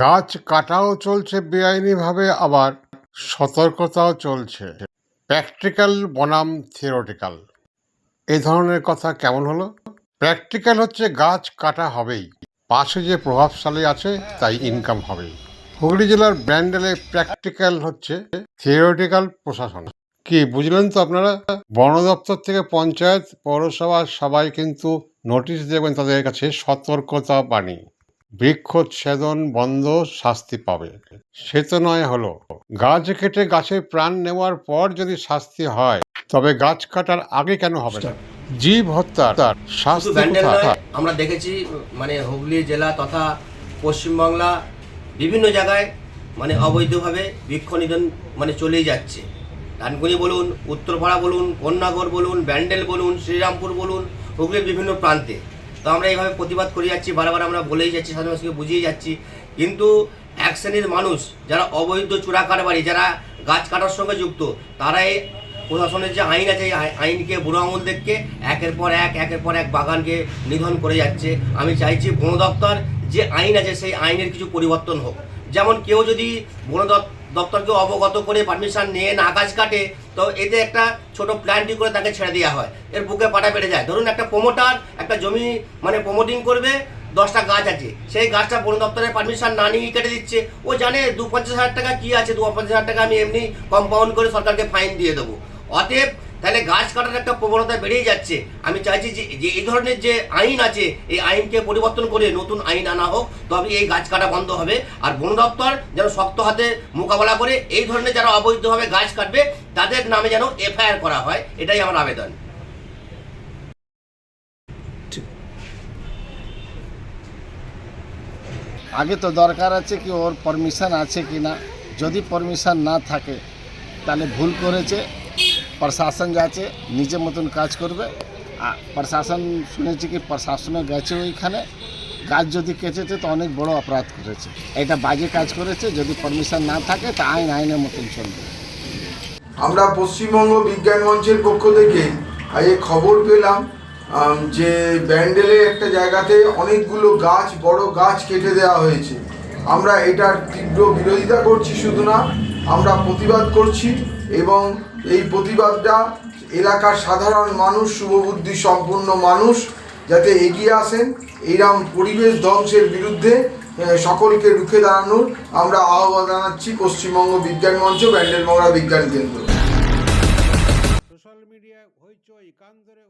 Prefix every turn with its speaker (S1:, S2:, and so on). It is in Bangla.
S1: গাছ কাটাও চলছে বেআইনিভাবে, আবার সতর্কতাও চলছে। প্র্যাকটিক্যাল বনাম থিওরিটিক্যাল। এই ধরনের কথা কেমন হলো? প্র্যাকটিক্যাল হচ্ছে গাছ কাটা হবেই। পাশে যে প্রভাবশালী আছে, তাই ইনকাম হবেই। হুগলি জেলার ব্র্যান্ডেলে প্র্যাকটিক্যাল হচ্ছে থিওরিটিক্যাল প্রশাসন। কি, বুঝলেন তো আপনারা? বন দপ্তর থেকে পঞ্চায়েত, পৌরসভা, সবাই কিন্তু নোটিশ দেবেন তাদের কাছে সতর্কতা বাণী। বৃক্ষচ্ছেদন বন্ধ শাস্তি পাবে। সে তো নয় হলো। গাছ কেটে গাছের প্রাণ নেওয়ার পর যদি শাস্তি হয় তবে গাছ কাটার আগে কেন হবে না? জীব হত্যার তার শাস্তি?
S2: আমরা দেখেছি মানে হুগলি জেলা তথা পশ্চিমবাংলা বিভিন্ন জায়গায় মানে অবৈধভাবে বৃক্ষ নিধন মানে চলেই যাচ্ছে। ডানকুনি বলুন উত্তরপাড়া বলুন কন্যাগর বলুন ব্যান্ডেল বলুন শ্রীরামপুর বলুন হুগলির বিভিন্ন প্রান্তে। তো আমরা এইভাবে প্রতিবাদ করে যাচ্ছি, বারবার আমরা বলেই যাচ্ছি সাধারণ মানুষকে বুঝিয়ে যাচ্ছি। কিন্তু এক শ্রেণির মানুষ, যারা অবৈধ চূড়া কারবারি, যারা গাছ কাটার সঙ্গে যুক্ত, তারাই প্রশাসনের যে আইন আছে আই- আইনকে বুড়ো আঙুল দেখকে একের পর এক, একের পর এক বাগানকে নিধন করে যাচ্ছে। আমি চাইছি বন দপ্তর যে আইন আছে, সেই আইনের কিছু পরিবর্তন হোক। যেমন কেউ যদি বন দপ- দপ্তরকে অবগত করে পারমিশন নিয়ে না গাছ কাটে, তো এতে একটা ছোট প্ল্যানটি করে তাকে ছেড়ে দেওয়া হয়। এর বুকে পাটা বেড়ে যায়। ধরুন একটা প্রমোটার একটা জমি মানে প্রমোটিং করবে, দশটা গাছ আছে। সেই গাছটা বন দপ্তরের পারমিশন না নিয়ে কেটে দিচ্ছে। ও জানে দু পঞ্চাশ হাজার টাকা কি আছে, দু পঞ্চাশ হাজার টাকা আমি এমনি কম্পাউন্ড করে সরকারকে ফাইন দিয়ে দেবো। অতএব, তাহলে গাছ কাটার একটা প্রবণতা বেড়েই যাচ্ছে। আমি চাইছি যে যে এই ধরনের যে আইন আছে, এই আইনকে পরিবর্তন করে নতুন আইন আনা হোক তবে এই গাছ কাটা বন্ধ হবে। আর বন দপ্তর যেন শক্ত হাতে মোকাবেলা করে, এই ধরনের যারা অবৈধভাবে গাছ কাটবে, তাদের নামে যেন এফআইআর করা হয়, এটাই আমার আবেদন।
S3: আগে তো দরকার আছে কি ওর পারমিশন আছে কি না। যদি পারমিশন না থাকে, তাহলে ভুল করেছে, প্রশাসন যাচ্ছে নিজের মতন কাজ করবে। প্রশাসন শুনেছি কি প্রশাসনে গেছে ওইখানে, গাছ যদি কেটেছে তো অনেক বড় অপরাধ করেছে। এটা বাজে কাজ করেছে, যদি পারমিশন না থাকে, তা আইন, আইনের মতন চলবে।
S4: আমরা পশ্চিমবঙ্গ বিজ্ঞান মঞ্চের পক্ষ থেকে এই খবর পেলাম। যে ব্যান্ডেলে একটা জায়গাতে অনেকগুলো গাছ, বড় গাছ কেটে দেওয়া হয়েছে। আমরা এটার তীব্র বিরোধিতা করছি শুধু না, আমরা প্রতিবাদ করছি এবং এই প্রতিবাদটা এলাকার সাধারণ মানুষ, শুভবুদ্ধি সম্পন্ন মানুষ যাতে এগিয়ে আসেন এইরকম পরিবেশ ধ্বংসের বিরুদ্ধে সকলকে রুখে দাঁড়ানোর আমরা আহ্বান জানাচ্ছি পশ্চিমবঙ্গ বিজ্ঞান মঞ্চ, ব্যান্ডেল মগরা বিজ্ঞান কেন্দ্র।
S1: সোশ্যাল হইচই, কান ধরে